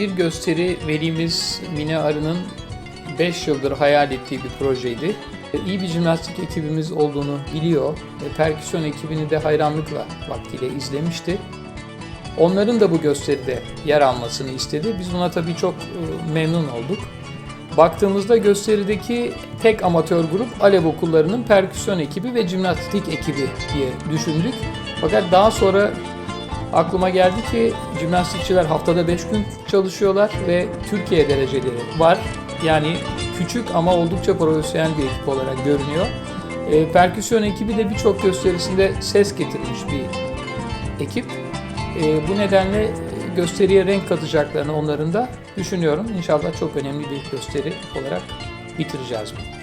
bir gösteri velimiz Mine Arı'nın 5 yıldır hayal ettiği bir projeydi. İyi bir jimnastik ekibimiz olduğunu biliyor ve perküsyon ekibini de hayranlıkla vaktiyle izlemişti. Onların da bu gösteride yer almasını istedi. Biz buna tabii çok e, memnun olduk. Baktığımızda gösterideki tek amatör grup Alev okullarının perküsyon ekibi ve jimnastik ekibi diye düşündük. Fakat daha sonra aklıma geldi ki jimnastikçiler haftada 5 gün çalışıyorlar ve Türkiye dereceleri var. Yani küçük ama oldukça profesyonel bir ekip olarak görünüyor. E, perküsyon ekibi de birçok gösterisinde ses getirmiş bir ekip. E, bu nedenle gösteriye renk katacaklarını onların da düşünüyorum. İnşallah çok önemli bir gösteri olarak bitireceğiz bunu.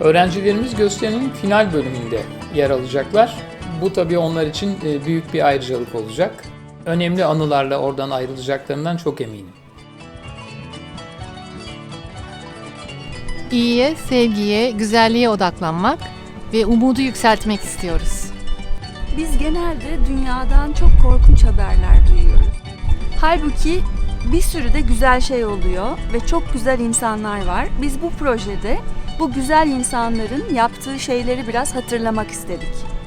Öğrencilerimiz gösterinin final bölümünde yer alacaklar. Bu tabii onlar için e, büyük bir ayrıcalık olacak. Önemli anılarla oradan ayrılacaklarından çok eminim. İyiye, sevgiye, güzelliğe odaklanmak ve umudu yükseltmek istiyoruz. Biz genelde dünyadan çok korkunç haberler duyuyoruz. Halbuki bir sürü de güzel şey oluyor ve çok güzel insanlar var. Biz bu projede bu güzel insanların yaptığı şeyleri biraz hatırlamak istedik.